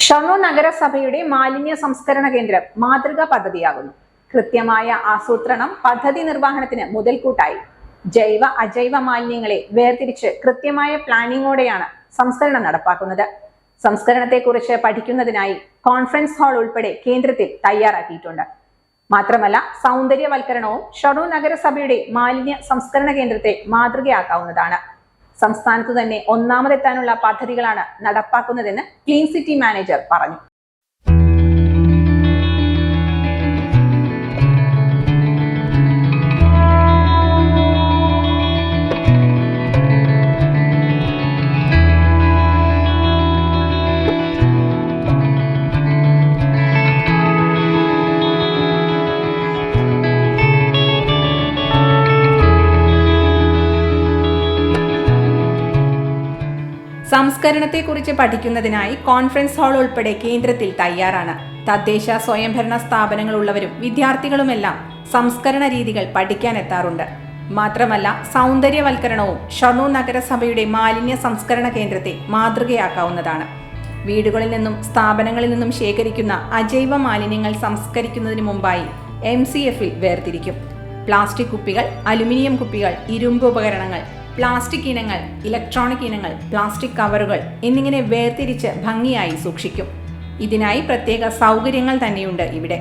ഷൊർണൂർ നഗരസഭയുടെ മാലിന്യ സംസ്കരണ കേന്ദ്രം മാതൃകാ പദ്ധതിയാകുന്നു. കൃത്യമായ ആസൂത്രണം പദ്ധതി നിർവഹണത്തിന് മുതൽക്കൂട്ടായി. ജൈവ അജൈവ മാലിന്യങ്ങളെ വേർതിരിച്ച് കൃത്യമായ പ്ലാനിങ്ങോടെയാണ് സംസ്കരണം നടപ്പാക്കുന്നത്. സംസ്കരണത്തെക്കുറിച്ച് പഠിക്കുന്നതിനായി കോൺഫറൻസ് ഹാൾ ഉൾപ്പെടെ കേന്ദ്രത്തിൽ തയ്യാറാക്കിയിട്ടുണ്ട്. മാത്രമല്ല സൗന്ദര്യവൽക്കരണവും ഷൊർണൂർ നഗരസഭയുടെ മാലിന്യ സംസ്കരണ കേന്ദ്രത്തെ മാതൃകയാക്കാവുന്നതാണ്. സംസ്ഥാനത്ത് തന്നെ ഒന്നാമതെത്താനുള്ള പദ്ധതികളാണ് നടപ്പാക്കുന്നതെന്ന് ക്ലീൻ സിറ്റി മാനേജർ പറഞ്ഞു. സംസ്കരണത്തെക്കുറിച്ച് പഠിക്കുന്നതിനായി കോൺഫറൻസ് ഹാൾ ഉൾപ്പെടെ കേന്ദ്രത്തിൽ തയ്യാറാണ്. തദ്ദേശ സ്വയംഭരണ സ്ഥാപനങ്ങളുള്ളവരും വിദ്യാർത്ഥികളുമെല്ലാം സംസ്കരണ രീതികൾ പഠിക്കാനെത്താറുണ്ട്. മാത്രമല്ല സൗന്ദര്യവൽക്കരണവും ഷൊർണൂർ നഗരസഭയുടെ മാലിന്യ സംസ്കരണ കേന്ദ്രത്തെ മാതൃകയാക്കാവുന്നതാണ്. വീടുകളിൽ നിന്നും സ്ഥാപനങ്ങളിൽ നിന്നും ശേഖരിക്കുന്ന അജൈവ മാലിന്യങ്ങൾ സംസ്കരിക്കുന്നതിന് മുമ്പായി എം സി എഫിൽ വേർതിരിക്കും. പ്ലാസ്റ്റിക് കുപ്പികൾ അലുമിനിയം കുപ്പികൾ ഇരുമ്പ് ഉപകരണങ്ങൾ പ്ലാസ്റ്റിക് ഇനങ്ങൾ ഇലക്ട്രോണിക് ഇനങ്ങൾ പ്ലാസ്റ്റിക് കവറുകൾ എന്നിങ്ങനെ വേർതിരിച്ച് ഭംഗിയായി സൂക്ഷിക്കും. ഇതിനായി പ്രത്യേക സൗകര്യങ്ങൾ തന്നെയുണ്ട് ഇവിടെ.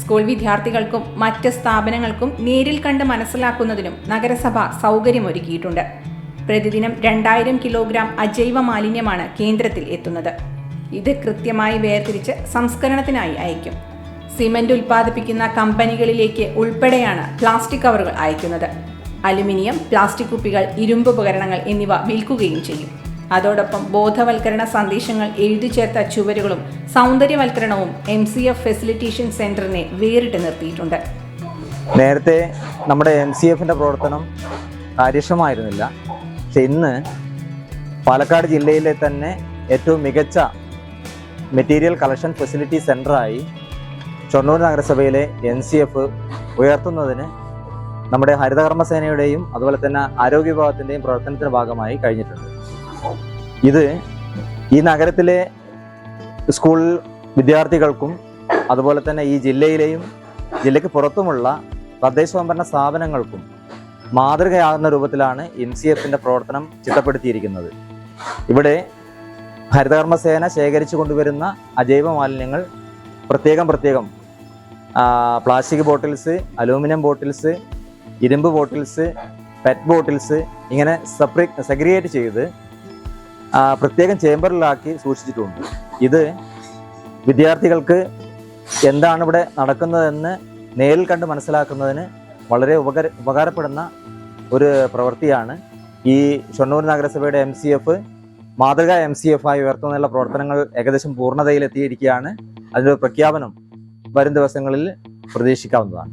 സ്കൂൾ വിദ്യാർത്ഥികൾക്കും മറ്റ് സ്ഥാപനങ്ങൾക്കും നേരിൽ കണ്ട് മനസ്സിലാക്കുന്നതിനും നഗരസഭ സൗകര്യമൊരുക്കിയിട്ടുണ്ട്. പ്രതിദിനം രണ്ടായിരം കിലോഗ്രാം അജൈവ മാലിന്യമാണ് കേന്ദ്രത്തിൽ എത്തുന്നത്. ഇത് കൃത്യമായി വേർതിരിച്ച് സംസ്കരണത്തിനായി അയക്കും സിമന്റ് ഉൽപ്പാദിപ്പിക്കുന്ന കമ്പനികളിലേക്ക് ഉൾപ്പെടെയാണ് പ്ലാസ്റ്റിക് കവറുകൾ അയക്കുന്നത്. അലുമിനിയം പ്ലാസ്റ്റിക് കുപ്പികൾ ഇരുമ്പ് ഉപകരണങ്ങൾ എന്നിവ വിൽക്കുകയും ചെയ്യും. അതോടൊപ്പം ബോധവൽക്കരണ സന്ദേശങ്ങൾ എഴുതി ചേർത്ത ചുവരുകളും സൗന്ദര്യവൽക്കരണവും എം സി എഫ് ഫെസിലിറ്റേഷൻ സെന്ററിനെ വേറിട്ട് നിർത്തിയിട്ടുണ്ട്. നേരത്തെ നമ്മുടെ എം സി എഫിന്റെ പ്രവർത്തനം കാര്യക്ഷമമായിരുന്നില്ല. പക്ഷെ ഇന്ന് പാലക്കാട് ജില്ലയിലെ തന്നെ ഏറ്റവും മികച്ച മെറ്റീരിയൽ കളക്ഷൻ ഫെസിലിറ്റി സെന്ററായി ഷൊർണൂർ നഗരസഭയിലെ എൻ സി എഫ് ഉയർത്തുന്നതിന് നമ്മുടെ ഹരിതകർമ്മ സേനയുടെയും അതുപോലെ തന്നെ ആരോഗ്യ വിഭാഗത്തിന്റെയും പ്രവർത്തനത്തിന്റെ ഭാഗമായി കഴിഞ്ഞിട്ടുണ്ട്. ഇത് ഈ നഗരത്തിലെ സ്കൂൾ വിദ്യാർത്ഥികൾക്കും അതുപോലെ തന്നെ ഈ ജില്ലയിലെയും ജില്ലയ്ക്ക് പുറത്തുമുള്ള തദ്ദേശ സ്വയംഭരണ സ്ഥാപനങ്ങൾക്കും മാതൃകയാകുന്ന രൂപത്തിലാണ് എം സി എഫിന്റെ പ്രവർത്തനം ചിട്ടപ്പെടുത്തിയിരിക്കുന്നത്. ഇവിടെ ഹരിതകർമ്മ സേന ശേഖരിച്ചു കൊണ്ടുവരുന്ന അജൈവ മാലിന്യങ്ങൾ പ്രത്യേകം പ്രത്യേകം പ്ലാസ്റ്റിക് ബോട്ടിൽസ് അലൂമിനിയം ബോട്ടിൽസ് ഇരുമ്പ് ബോട്ടിൽസ് പെറ്റ് ബോട്ടിൽസ് ഇങ്ങനെ സെപ്പറേ സെഗ്രിഗേറ്റ് ചെയ്ത് പ്രത്യേകം ചേമ്പറിലാക്കി സൂക്ഷിച്ചിട്ടുണ്ട്. ഇത് വിദ്യാർത്ഥികൾക്ക് എന്താണ് ഇവിടെ നടക്കുന്നതെന്ന് നേരിൽ കണ്ട് മനസ്സിലാക്കുന്നതിന് വളരെ ഉപകാര ഉപകാരപ്പെടുന്ന ഒരു പ്രവൃത്തിയാണ്. ഈ ഷൊർണൂർ നഗരസഭയുടെ എം സി എഫ് മാതൃക എം സി എഫ് ആയി ഉയർത്തുന്നതിനുള്ള പ്രവർത്തനങ്ങൾ ഏകദേശം പൂർണതയിലെത്തിയിരിക്കുകയാണ്. അതിന്റെ ഒരു പ്രഖ്യാപനം വരും ദിവസങ്ങളിൽ പ്രതീക്ഷിക്കാവുന്നതാണ്.